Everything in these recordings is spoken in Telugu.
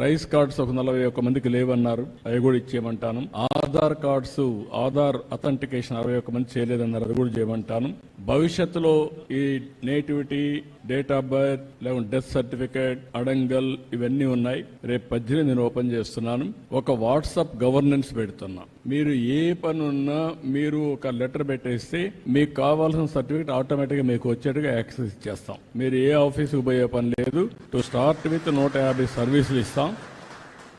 రైస్ కార్డ్స్ ఒక నలభై ఒక్క మందికి లేవన్నారు. అవి కూడా ఇచ్చేయమంటాను. ఆధార్ కార్డ్స్ ఆధార్ అథెంటికేషన్ అరవై ఒక్క మంది చేయలేదన్నారు. అది కూడా చేయమంటాను. భవిష్యత్తులో ఈ నేటివిటీ డేట్ ఆఫ్ బర్త్ లేకుంటే డెత్ సర్టిఫికేట్ అడంగల్ ఇవన్నీ ఉన్నాయి. రేపు పద్దెనిమిది నేను ఓపెన్ చేస్తున్నాను. ఒక వాట్సాప్ గవర్నెన్స్ పెడుతున్నా. మీరు ఏ పని ఉన్నా మీరు ఒక లెటర్ పెట్టేస్తే మీకు కావాల్సిన సర్టిఫికేట్ ఆటోమేటిక్గా మీకు వచ్చేట్టుగా యాక్సెస్ ఇచ్చేస్తాం. మీరు ఏ ఆఫీస్కి పోయే పని లేదు. టు స్టార్ట్ విత్ నూట యాభై సర్వీసులు ఇస్తాం.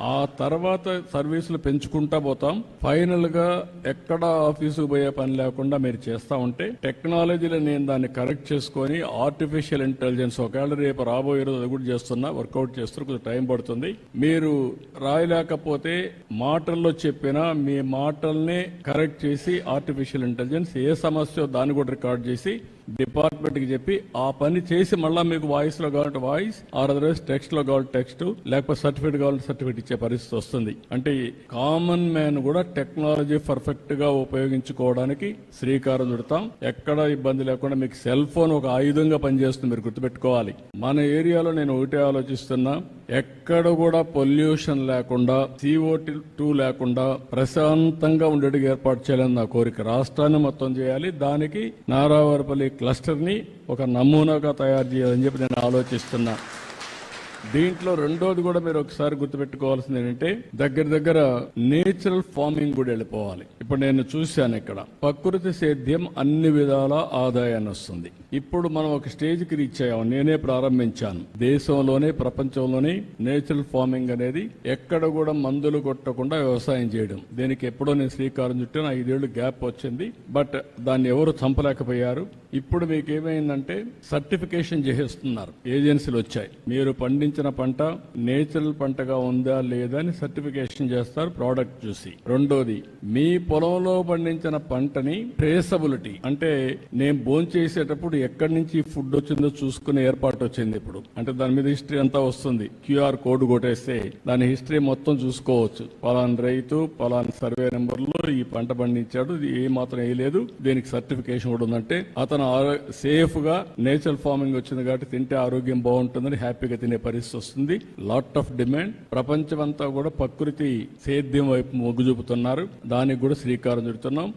ఆ తర్వాత సర్వీసులు పెంచుకుంటా పోతాం. ఫైనల్గా ఎక్కడ ఆఫీసుకు పోయే పని లేకుండా మీరు చేస్తా ఉంటే టెక్నాలజీలో నేను దాన్ని కరెక్ట్ చేసుకొని ఆర్టిఫిషియల్ ఇంటెలిజెన్స్ ఒకవేళ రేపు రాబోయే రోజు అది కూడా చేస్తున్నా వర్కౌట్ చేస్తున్నా కొంచెం టైం పడుతుంది. మీరు రాయలేకపోతే మాటల్లో చెప్పినా మీ మాటల్ని కరెక్ట్ చేసి ఆర్టిఫిషియల్ ఇంటెలిజెన్స్ ఏ సమస్య దాన్ని కూడా రికార్డ్ చేసి డిపార్ట్మెంట్కి చెప్పి ఆ పని చేసి మళ్ళా మీకు వాయిస్లో కావాలంటే వాయిస్ ఆర్ అదర్వైజ్ టెక్స్ట్లో కావాలి టెక్స్ట్ లేకపోతే సర్టిఫికేట్ కావాలంటే సర్టిఫికేట్ ఇచ్చే పరిస్థితి వస్తుంది. అంటే కామన్ మ్యాన్ కూడా టెక్నాలజీ పర్ఫెక్ట్గా ఉపయోగించుకోవడానికి శ్రీకారం చుడతాం. ఎక్కడ ఇబ్బంది లేకుండా మీకు సెల్ ఫోన్ ఒక ఆయుధంగా పనిచేస్తుంది మీరు గుర్తుపెట్టుకోవాలి. మన ఏరియాలో నేను ఒకటే ఆలోచిస్తున్నా. ఎక్కడ కూడా పొల్యూషన్ లేకుండా సిఓ టూ లేకుండా ప్రశాంతంగా ఉండేటికి ఏర్పాటు చేయాలని నా కోరిక. రాష్ట్రాన్ని మొత్తం చేయాలి. దానికి నారావారిపల్లి క్లస్టర్ని ఒక నమూనాగా తయారు చేయాలని చెప్పి నేను ఆలోచిస్తున్నా. దీంట్లో రెండోది కూడా మీరు ఒకసారి గుర్తుపెట్టుకోవాల్సింది ఏంటంటే దగ్గర దగ్గర నేచురల్ ఫార్మింగ్ కూడా వెళ్ళిపోవాలి. ఇప్పుడు నేను చూశాను ఇక్కడ. ప్రకృతి సేద్యం అన్ని విధాల ఆదాయాన్ని వస్తుంది. ఇప్పుడు మనం ఒక స్టేజ్కి రీచ్ అయ్యాము. నేనే ప్రారంభించాను. దేశంలోనే ప్రపంచంలోనే నేచురల్ ఫార్మింగ్ అనేది ఎక్కడ కూడా మందులు కొట్టకుండా వ్యవసాయం చేయడం. దీనికి ఎప్పుడో నేను శ్రీకారం చుట్టాను. ఐదేళ్ళు గ్యాప్ వచ్చింది. బట్ దాన్ని ఎవరు చంపలేకపోయారు? ఇప్పుడు మీకు ఏమైందంటే సర్టిఫికేషన్ చేసేస్తున్నారు ఏజెన్సీలు వచ్చాయి. మీరు పండించిన పంట నేచురల్ పంటగా ఉందా లేదా అని సర్టిఫికేషన్ చేస్తారు ప్రోడక్ట్ చూసి. రెండోది మీ పొలంలో పండించిన పంటని ట్రేసబిలిటీ అంటే నేను భోంచేసేటప్పుడు ఎక్కడి నుంచి ఫుడ్ వచ్చిందో చూసుకునే ఏర్పాటు వచ్చింది ఇప్పుడు. అంటే దాని మీద హిస్టరీ అంతా వస్తుంది. క్యూఆర్ కోడ్ కొట్టేస్తే దాని హిస్టరీ మొత్తం చూసుకోవచ్చు. పలానా రైతు పలానా సర్వే నెంబర్లో ఈ పంట పండించాడు ఇది ఏ మాత్రం వేయలేదు దీనికి సర్టిఫికేషన్ కూడా ఉందంటే అతను సేఫ్గా నేచురల్ ఫార్మింగ్ వచ్చింది కాబట్టి తింటే ఆరోగ్యం బాగుంటుందని హ్యాపీగా తినే పరిస్థితి వస్తుంది. లాట్ ఆఫ్ డిమాండ్ ప్రపంచమంతా కూడా ప్రకృతి సేద్యం వైపు మొగ్గు చూపుతున్నారు. దానికి కూడా శ్రీకారం చుడుతున్నాం.